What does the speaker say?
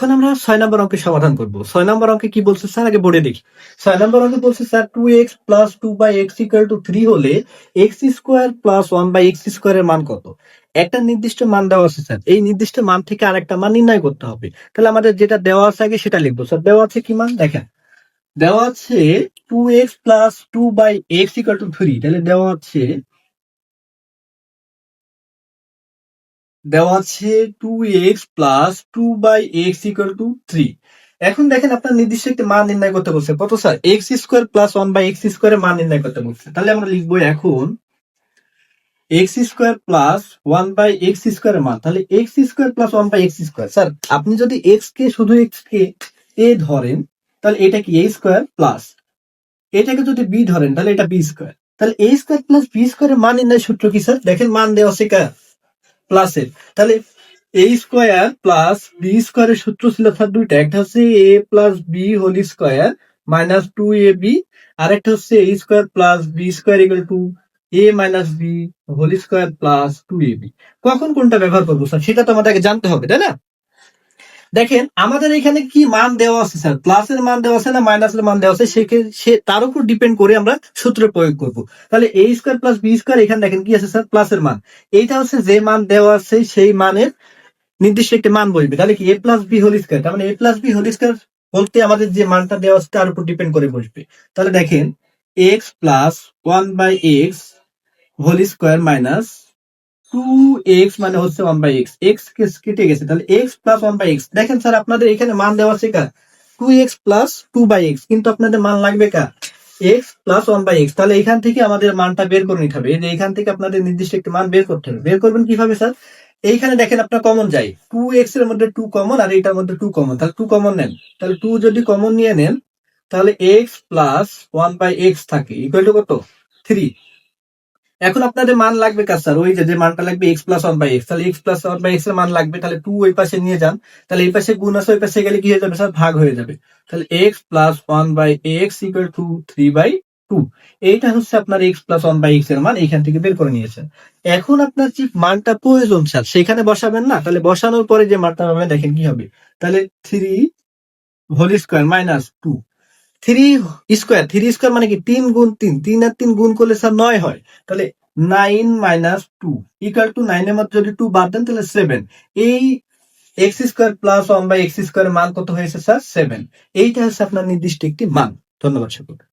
এখন আমরা ছয় নম্বর অঙ্কের সমাধান করব। ছয় নম্বর অঙ্কে কি বলছে স্যার? আগে বোর্ডে দেখি। ছয় নম্বর অঙ্কে বলছে sir two X plus two by X equal to three হলে X square plus one by X স্কোয়ারের মান কত? একটা নির্দিষ্ট মান দেওয়া আছে স্যার। এই নির্দিষ্ট মান থেকে আরেকটা মান নির্ণয় করতে হবে। তাহলে আমাদের যেটা দেওয়া আছে আগে সেটা লিখব। স্যার, দেওয়া আছে কি মান? দেখেন। দেওয়া আছে two X plus two by X equal to three তাহলে দেওয়া আছে দেওয়া আছে two X plus two by X equal to three এখন দেখেন আপনার নির্দিষ্ট একটি মান নির্ণয় করতে বলছে। কত sir X square plus one by X স্কোয়ারের মান নির্ণয় করতে বলছে। তাহলে আমরা লিখব এখন X square plus one by X স্কোয়ারের মান। তাহলে X square plus one by X square sir আপনি যদি এক্স কে শুধু এক্স কে এ ধরেন, তাহলে এটা কি এ স্কোয়ার প্লাস এটাকে যদি বি ধরেন, তাহলে এটা বি স্কোয়ার তাহলে এ স্কোয়ার প্লাস বি স্কোয়ারের মান নির্ণয় সূত্র কি স্যার দেখেন মান দেওয়া আছে প্লাসের তাহলে এ স্কোয়ার প্লাস বি স্কোয়ারের সূত্র ছিল স্যার দুইটা। একটা হচ্ছে A plus B whole square minus two A B আর একটা হচ্ছে A square plus B square equal to A minus B whole square plus two A B কখন কোনটা ব্যবহার করব স্যার সেটা তো আমাদেরকে জানতে হবে, তাই না? দেখেন, আমাদের এখানে কি মান দেওয়া আছে স্যার প্লাসের মান দেওয়া আছে না মাইনাসের মান দেওয়া আছে? সে তার উপর ডিপেন্ড করে আমরা সূত্র প্রয়োগ করব। তাহলে A square plus B square এখানে দেখেন কি আছে স্যার প্লাসের মান। এইটা হচ্ছে যে মান দেওয়া আছে, সেই মানের নির্দিষ্ট একটি মান বসবে তাহলে কি A plus B whole square তার মানে A plus B whole square বলতে আমাদের যে মানটা দেওয়া আছে, তার উপর ডিপেন্ড করে বসবে। তাহলে দেখেন X plus one by X whole square minus two X মানে হচ্ছে ওয়ান বাই এক্স এক্স কেটে গেছে, তাহলে X plus one by X দেখেন স্যার আপনাদের এখানে মান দেওয়া two X plus two by X কিন্তু আপনাদের মান লাগবে X plus one by X তাহলে এখান থেকে আমাদের মানটা বের করে নিতে হবে। এখান থেকে আপনাদের নির্দিষ্ট একটি মান বের করতে হবে। বের করবেন কীভাবে স্যার এইখানে দেখেন আপনার কমন যায়। টু এক্সের মধ্যে টু কমন আর এইটার মধ্যে টু কমন তাহলে টু কমন নেন। তাহলে টু যদি কমন নিয়ে নেন, তাহলে X plus one by X থাকে। ইকুয়াল টু কত? থ্রি এখন আপনাদের মান লাগবে কাজ স্যার? ওই যে মানটা লাগবে X plus one by X তাহলে এক্স প্লাস ওয়ান বাই এক্সের মান লাগবে, তাহলে টু ওই পাশে নিয়ে যান। তাহলে এই পাশে গুণ আছে, ওই পাশে গেলে কি হয়ে যাবে স্যার? ভাগ হয়ে যাবে। তাহলে X plus one by X equal to three by two এইটা হচ্ছে আপনার এক্স প্লাস ওয়ান বাই এক্সের মান এখান থেকে বের করে নিয়েছেন। এখন আপনার যে মানটা প্রয়োজন স্যার, সেখানে বসাবেন না। তাহলে বসানোর পরে যে মানটা পাবেন, দেখেন কি হবে। তাহলে three whole square minus two three square three square মানে কি? তিন গুণ তিন। তিন আর তিন গুণ করলে স্যার নয় হয়। তাহলে nine minus two equal to নাইনের মধ্যে যদি টু বাদ দেন, তাহলে সেভেন এই X square plus one by X square মান কত হয়েছে স্যার সেভেন এইটা হচ্ছে আপনার নির্দিষ্ট একটি মান। ধন্যবাদ সকলকে